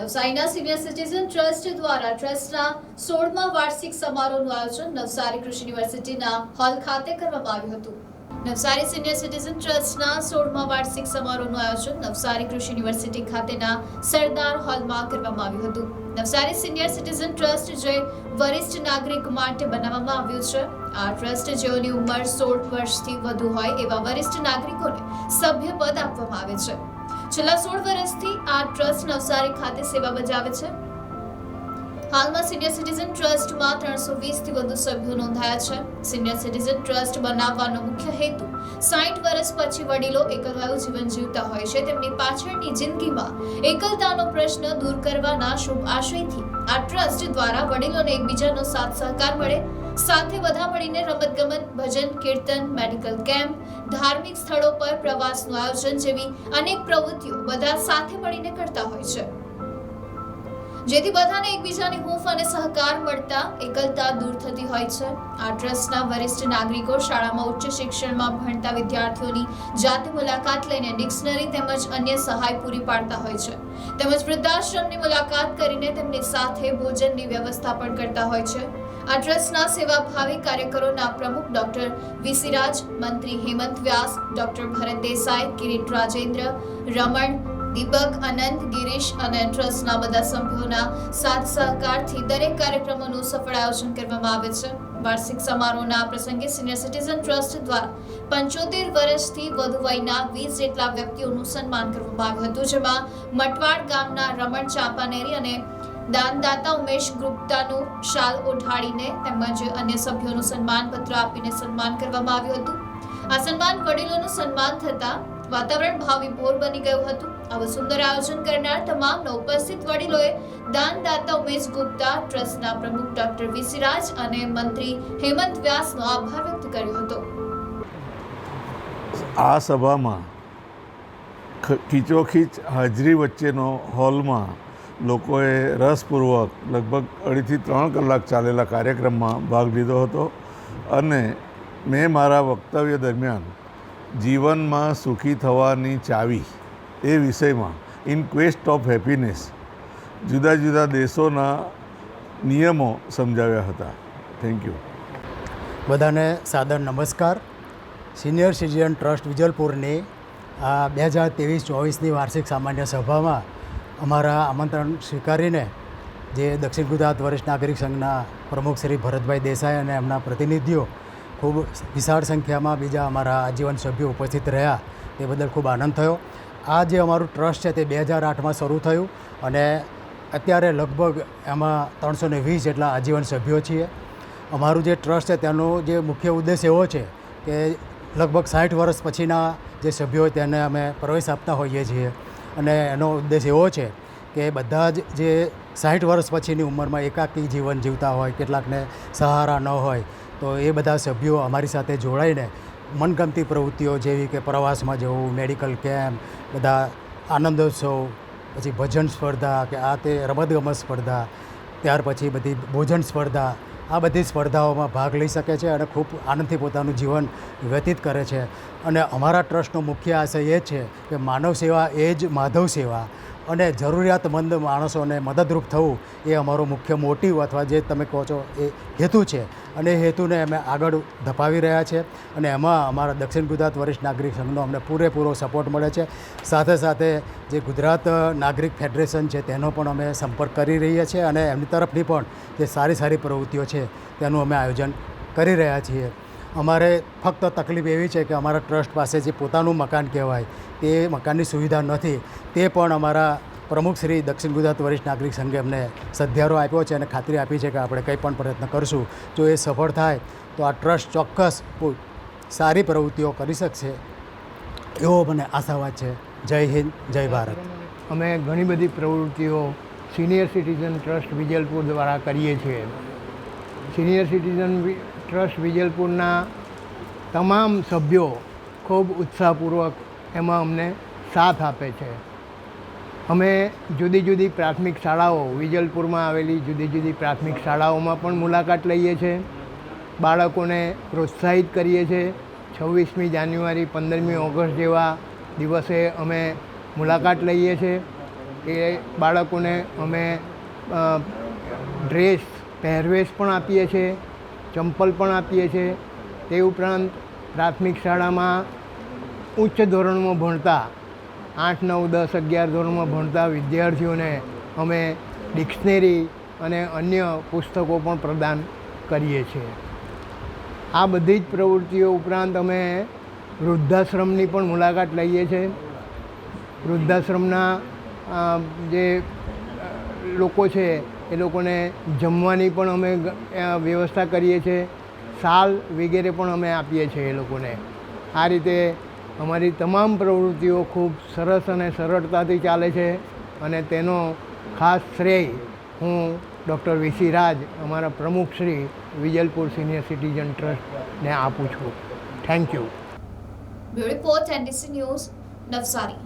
નવસારીના senior citizen trust દ્વારા ટ્રસ્ટના સોળમા વાર્ષિક સમારોહનું આયોજન નવસારી કૃષિ યુનિવર્સિટીના હોલ ખાતે કરવામાં આવ્યું હતું. નવસારી સિનિયર સિટીઝન ટ્રસ્ટના સોળમા વાર્ષિક સમારોહનું આયોજન નવસારી કૃષિ યુનિવર્સિટી ખાતેના સરદાર હોલમાં કરવામાં આવ્યું હતું. નવસારી સિનિયર સિટીઝન ટ્રસ્ટ જે વરિષ્ઠ નાગરિક માટે બનાવવામાં આવ્યું છે, આ ટ્રસ્ટ જેઓની ઉંમર સોળ વર્ષથી વધુ હોય એવા વરિષ્ઠ નાગરિકોને સભ્યપદ આપવામાં આવે છે. છેલ્લા સોળ વર્ષથી આ ટ્રસ્ટ નવસારી ખાતે સેવા બજાવે છે. હાલમાં સિનિયર સિટીઝન ટ્રસ્ટમાં ત્રણસો વીસથી વધુ સભ્યો નોંધાયા છે. સિનિયર સિટીઝન ટ્રસ્ટ બનાવવાનો મુખ્ય હેતુ સાઠ વર્ષ પછી વડીલો એકલવાયું જીવન જીવતા હોય છે. તેમની પાછળની જિંદગીમાં એકલતાનો પ્રશ્ન દૂર કરવાના શુભ આશયથી આ ટ્રસ્ટ દ્વારા વડીલોને એકબીજાનો સાથ સહકાર મળે. સાથે બધા મળીને રમતગમત, ભજન, કીર્તન, મેડિકલ કેમ્પ, ધાર્મિક સ્થળો પર પ્રવાસનું આયોજન જેવી અનેક પ્રવૃત્તિઓ બધા સાથે મળીને કરતા હોય છે. જેથી બધાને એકબીજાની હૂંફ અને સહકાર મળતા એકલતા દૂર થતી હોય છે. આ ટ્રસ્ટના વરિષ્ઠ નાગરિકો શાળામાં ઉચ્ચ શિક્ષણમાં ભણતા વિદ્યાર્થીઓની જાતે મુલાકાત લઈને ડિક્શનરી તેમજ અન્ય સહાય પૂરી પાડતા હોય છે. તેમજ વૃદ્ધાશ્રમની મુલાકાત કરીને તેમની સાથે ભોજનની વ્યવસ્થા પણ કરતા હોય છે. આ ટ્રસ્ટના સેવાભાવી કાર્યકરોના પ્રમુખ ડોક્ટર વિસિરાજ મંત્રી હેમંત વ્યાસ, ડોક્ટર ભરત દેસાઈ, કિરીટ રાજેન્દ્ર, રમણ દીપક, અનંત, ગિરીશ અને ટ્રસ્ટના બધા સભ્યોના સાથ સહકારથી દરેક કાર્યક્રમોનું સફળ આયોજન કરવામાં આવે છે. વાર્ષિક સમારોહના પ્રસંગે સિનિયર સિટીઝન ટ્રસ્ટ દ્વારા પંચોતેર વર્ષથી વધુ વયના વીસ જેટલા વ્યક્તિઓનું સન્માન કરવામાં આવ્યું હતું, જેમાં મટવાડ ગામના રમણ ચાંપાનેરી અને દાનદાતા ઉમેશ ગુપ્તાનું શાલ ઓઢાડીને તેમજ અન્ય સભ્યોનું સન્માન પત્ર આપીને સન્માન કરવામાં આવ્યું હતું. આ સન્માન વડીલોનું સન્માન થતા વાતાવરણ ભાવવિભોર બની ગયું હતું. આવું સુંદર આયોજન કરનાર તમામનો ઉપસ્થિત વડીલોએ દાનદાતા ઉમેશ ગુપ્તા, ટ્રસ્ટના પ્રમુખ ડોક્ટર વિસિરાજ અને મંત્રી હેમંત વ્યાસનો આભાર વ્યક્ત કર્યો હતો. આ સભામાં ખીચોખીચ હાજરી વચ્ચેનો હોલમાં લોકોએ રસપૂર્વક લગભગ અઢીથી ત્રણ કલાક ચાલેલા કાર્યક્રમમાં ભાગ લીધો હતો અને મેં મારા વક્તવ્ય દરમિયાન જીવનમાં સુખી થવાની ચાવી એ વિષયમાં ઇન ક્વેસ્ટ ઓફ હેપીનેસ જુદા જુદા દેશોના નિયમો સમજાવ્યા હતા. થેન્ક યુ બધાને સાદર નમસ્કાર. સિનિયર સિટીઝન ટ્રસ્ટ વિજલપુરની આ બે હજાર ત્રેવીસ ચોવીસની વાર્ષિક સામાન્ય સભામાં અમારા આમંત્રણ સ્વીકારીને જે દક્ષિણ ગુજરાત વરિષ્ઠ નાગરિક સંઘના પ્રમુખ શ્રી ભરતભાઈ દેસાઈ અને એમના પ્રતિનિધિઓ ખૂબ વિશાળ સંખ્યામાં બીજા અમારા આજીવન સભ્યો ઉપસ્થિત રહ્યા, તે બદલ ખૂબ આનંદ થયો. આ જે અમારું ટ્રસ્ટ છે તે બે હજાર આઠમાં શરૂ થયું અને અત્યારે લગભગ એમાં ત્રણસો ને વીસ જેટલા આજીવન સભ્યો છીએ. અમારું જે ટ્રસ્ટ છે તેનો જે મુખ્ય ઉદ્દેશ એવો છે કે લગભગ સાઠ વર્ષ પછીના જે સભ્યો હોય તેને અમે પ્રવેશ આપતા હોઈએ છીએ. અને એનો ઉદ્દેશ એવો છે કે બધા જ જે સાઠ વર્ષ પછીની ઉંમરમાં એકાકી જીવન જીવતા હોય, કેટલાકને સહારા ન હોય, તો એ બધા સભ્યો અમારી સાથે જોડાઈને મનગમતી પ્રવૃત્તિઓ જેવી કે પ્રવાસમાં જવું, મેડિકલ કેમ્પ, બધા આનંદોત્સવ, પછી ભજન સ્પર્ધા કે આ તે રમતગમત સ્પર્ધા, ત્યાર પછી બધી ભોજન સ્પર્ધા, આ બધી સ્પર્ધાઓમાં ભાગ લઈ શકે છે અને ખૂબ આનંદથી પોતાનું જીવન વ્યતીત કરે છે. અને અમારા ટ્રસ્ટનો મુખ્ય આશય એ છે કે માનવ સેવા એ જ માધવ સેવા. અને જરૂરિયાતમંદ માણસોને મદદરૂપ થવું એ અમારો મુખ્ય મોટિવ અથવા જે તમે કહો છો એ હેતુ છે. અને એ હેતુને અમે આગળ ધપાવી રહ્યા છે અને એમાં અમારા દક્ષિણ ગુજરાત વરિષ્ઠ નાગરિક સંઘનો અમને પૂરેપૂરો સપોર્ટ મળે છે. સાથે સાથે જે ગુજરાત નાગરિક ફેડરેશન છે તેનો પણ અમે સંપર્ક કરી રહ્યા છીએ અને એમની તરફની પણ જે સારી સારી પ્રવૃત્તિઓ છે તેનું અમે આયોજન કરી રહ્યા છીએ. અમારે ફક્ત તકલીફ એવી છે કે અમારા ટ્રસ્ટ પાસે જે પોતાનું મકાન કહેવાય, તે મકાનની સુવિધા નથી. તે પણ અમારા પ્રમુખ શ્રી દક્ષિણ ગુજરાત વરિષ્ઠ નાગરિક સંઘે અમને સદ્યારો આપ્યો છે અને ખાતરી આપી છે કે આપણે કંઈ પણ પ્રયત્ન કરશું. જો એ સફળ થાય, તો આ ટ્રસ્ટ ચોક્કસ સારી પ્રવૃત્તિઓ કરી શકશે એવો મને આશાવાદ છે. જય હિન્દ, જય ભારત. અમે ઘણી બધી પ્રવૃત્તિઓ સિનિયર સિટીઝન ટ્રસ્ટ વિજલપુર દ્વારા કરીએ છીએ. સિનિયર સિટીઝન ટ્રસ્ટ વિજલપુરના તમામ સભ્યો ખૂબ ઉત્સાહપૂર્વક એમાં અમને સાથ આપે છે. અમે જુદી જુદી પ્રાથમિક શાળાઓ, વિજલપુરમાં આવેલી જુદી જુદી પ્રાથમિક શાળાઓમાં પણ મુલાકાત લઈએ છીએ બાળકોને પ્રોત્સાહિત કરીએ છીએ છવ્વીસમી જાન્યુઆરી, પંદરમી ઓગસ્ટ જેવા દિવસે અમે મુલાકાત લઈએ છીએ એ બાળકોને અમે ડ્રેસ, પહેરવેશ પણ આપીએ છીએ ચંપલ પણ આપીએ છીએ. તે ઉપરાંત પ્રાથમિક શાળામાં ઉચ્ચ ધોરણમાં ભણતા આઠ, નવ, દસ, અગિયાર ધોરણમાં ભણતા વિદ્યાર્થીઓને અમે ડિક્શનરી અને અન્ય પુસ્તકો પણ પ્રદાન કરીએ છીએ. આ બધી જ પ્રવૃત્તિઓ ઉપરાંત અમે વૃદ્ધાશ્રમની પણ મુલાકાત લઈએ છીએ. વૃદ્ધાશ્રમના જે લોકો છે એ લોકોને જમવાની પણ અમે વ્યવસ્થા કરીએ છીએ શાલ વગેરે પણ અમે આપીએ છીએ એ લોકોને. આ રીતે અમારી તમામ પ્રવૃત્તિઓ ખૂબ સરસ અને સરળતાથી ચાલે છે અને તેનો ખાસ શ્રેય હું ડૉક્ટર વીસી રાજ, અમારા પ્રમુખ શ્રી વિજલપુર સિનિયર સિટીઝન ટ્રસ્ટને આપું છું. Thank you. NDC news, Navsari.